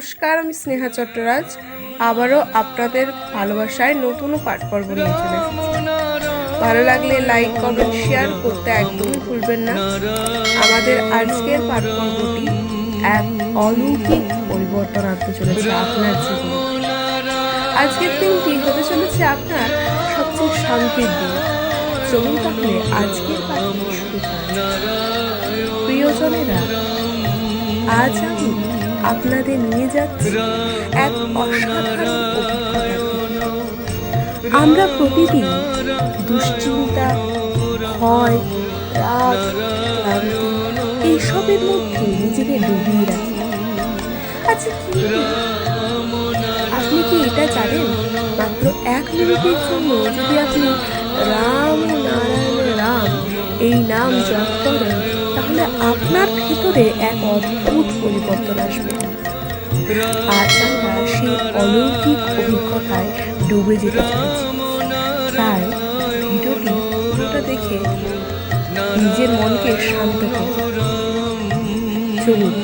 নমস্কার, আমি স্নেহা চট্টরাজ। আবারও আপনাদের ভালোবাসায় নতুন পাঠ পর্ব নিয়ে ভালো লাগলে লাইক কমেন্ট শেয়ার করতে একদমই ভুলবেন না। আমাদের আজকের পাঠ পর্বটি এক অলৌকিক পরিবর্তন আনতে চলেছে আপনার আজকের দিনটি হতে চলেছে আপনার সবচেয়ে শান্তির দিন। চলুন তাহলে আজকের পাঠটি প্রিয়জনেরা, আজ আমি আপনাদের নিয়ে যাচ্ছি এক অসাধারণ আমরা প্রতিদিন দুশ্চিন্তা এইসবের মধ্যে নিজেকে ডুবিয়ে রাখি। আচ্ছা আপনি কি এটা জানেন? মাত্র এক মিনিটের জন্য যদি আপনি রাম নারায়ণ রাম, এই নাম জপ করেন তাহলে আপনার ভিতরে এক অদ্ভুত পরিবর্তন আসবে। আজ আমরা সেই অলৌকিক অভিজ্ঞতায় ডুবে যেতে চলেছি তাই ভিডিওটি পুরোটা দেখে নিজের মনকে শান্ত করুন। চলুন,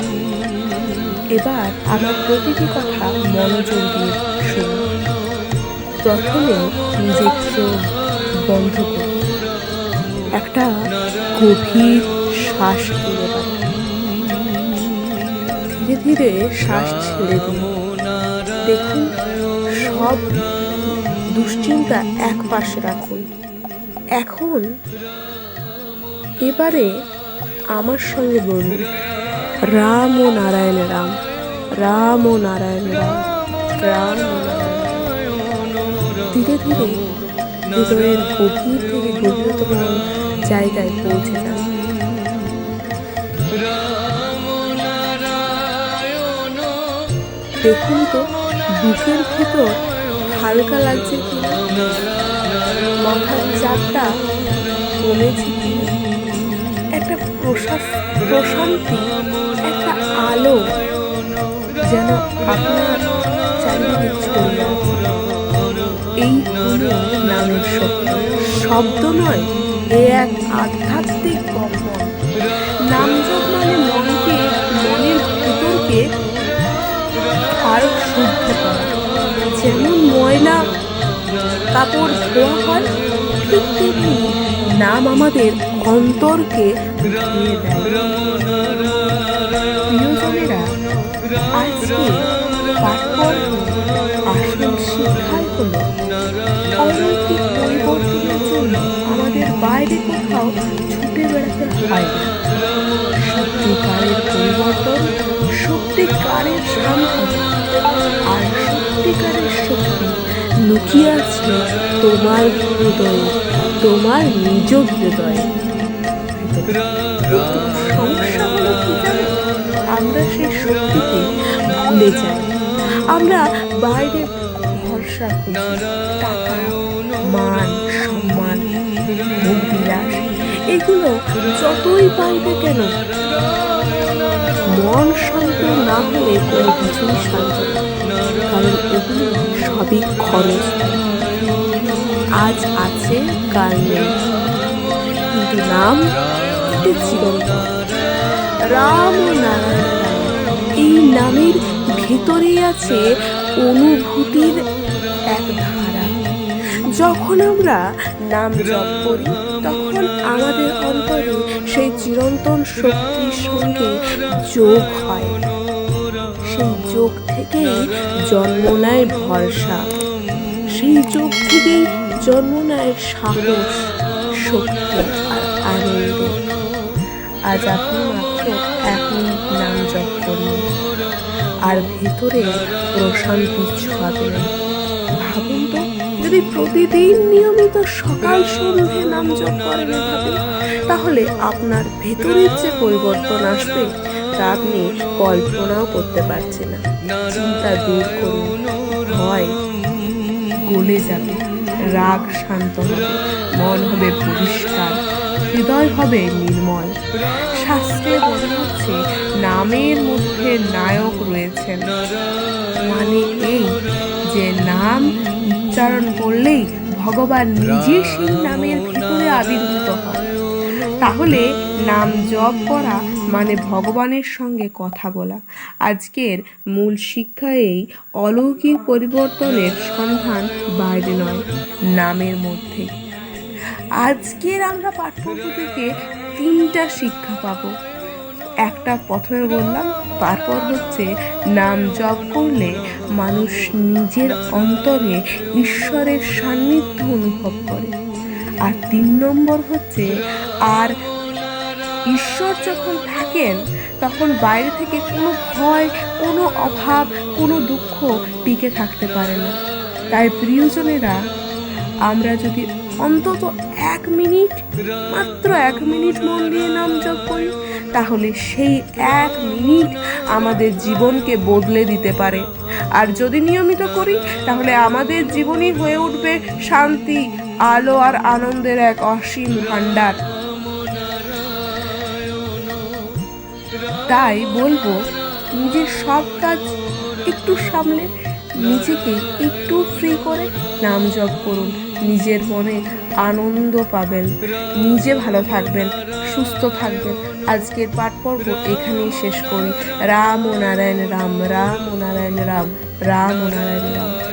এবার আমার প্রতিটি কথা মনোযোগ দিয়ে শুনুন প্রথমে নিজের চোখ বন্ধ করুন। একটা গভীর শ্বাস পারেন ধীরে ধীরে শ্বাস ছেড়ে দিন দেখুন, সব দুশ্চিন্তা এক পাশে রাখুন। এখন এবারে আমার সঙ্গে বলুন, রাম ও নারায়ণ রাম রাম ও নারায়ণ রাম রাম। ধীরে ধীরে হৃদয়ের গভীর থেকে গভীরতম জায়গায় পৌঁছে যান। দেখুন তো বুকের ভিতর হালকা লাগছে কিনা মাথার চাপটা কমেছে একটা প্রশাস, প্রশান্তি, একটা আলো যেন আপনার চারিদিকে ছড়িয়ে এই হলো নামের শক্তি শব্দ নয়, এ এক আধ্যাত্মিক কম্পন। কাপড় ধোয়া হয়, ঠিক তেমনি নাম আমাদের অন্তরকে পরিবর্তনের জন্য আমাদের বাইরে কোথাও ছুটে বেড়াতে হয় সত্যিকারের পরিবর্তন সত্যিকারের শান্ত আর সত্যিকারের শক্তি। লুকিয়ে আছে তোমার হৃদয়ে, তোমার নিজ হৃদয়ে? আমরা সেই শক্তিকে ভুলে যাই। আমরা বাইরে ভরসা টাকা, মান, সম্মান বিলাস এগুলো যতই পাইবে কেন, মন শান্ত না হলে কোনো কিছুই শান্ত না। কারণ এগুলো সবই খরচ আজ আছে কাল নেই কিন্তু নাম রাম এই নামের ভেতরে আছে অনুভূতির এক ধারা। যখন আমরা নাম জপ করি, তখন আমাদের অন্তরে সেই চিরন্তন শক্তির সঙ্গে যোগ হয়। যোগ থেকেই জন্ম নেয় ভরসা। সেই চোখ থেকেই জন্ম নেয় সাহস, শক্তি আর আনন্দ। আজ আপনি মাত্র এক মিনিট নাম জপ করুন। আর ভেতরে প্রশান্তি ছোঁয়া পেলেন ভাবুন তো, যদি প্রতিদিন নিয়মিত সকাল সন্ধে নাম জপ করেন তাহলে আপনার ভেতরের যে পরিবর্তন আসবে তা আপনি কল্পনাও করতে পারছেন না। চিন্তা দূর করুন, ভয় গলে যাবে, রাগ শান্ত হবে, মন হবে পরিষ্কার, হৃদয় হবে নির্মল। শাস্ত্রে বলা হচ্ছে, নামের মধ্যে নায়ক রয়েছেন। মানে এই যে নাম উচ্চারণ করলেই ভগবান নিজে সেই নামের ভিতরে আবির্ভূত হয় তাহলে নাম জপ করা মানে ভগবানের সঙ্গে কথা বলা। আজকের মূল শিক্ষা এই অলৌকিক পরিবর্তনের সন্ধান বাইরে নয়, নামের মধ্যে। আজকের আমরা পাঠ্যক্রম থেকে তিনটা শিক্ষা পাবো। একটা প্রথমে বললাম, তারপর হচ্ছে নাম জপ করলে মানুষ নিজের অন্তরে ঈশ্বরের সান্নিধ্য অনুভব করে। আর তিন নম্বর হচ্ছে আর ঈশ্বর যখন থাকেন, তখন বাইরে থেকে কোনো ভয়, কোনো অভাব, কোনো দুঃখ টিকে থাকতে পারে না। তাই প্রিয়জনেরা, আমরা যদি অন্তত এক মিনিট, মাত্র এক মিনিট মন দিয়ে নাম জপ করি, তাহলে সেই এক মিনিট আমাদের জীবনকে বদলে দিতে পারে। আর যদি নিয়মিত করি, তাহলে আমাদের জীবনই হয়ে উঠবে শান্তি, আলো আর আনন্দের এক অসীম ভাণ্ডার। তাই বলব, নিজের সব কাজ একটু সামলে, নিজেকে একটু ফ্রি করে নাম জপ করুন। নিজের মনে আনন্দ পাবেন, নিজে ভালো থাকবেন, সুস্থ থাকবেন। আজকের পাঠ পর্ব এখানেই শেষ করি। রাম ও নারায়ণ রাম রাম ও নারায়ণ রাম রাম ও নারায়ণ রাম।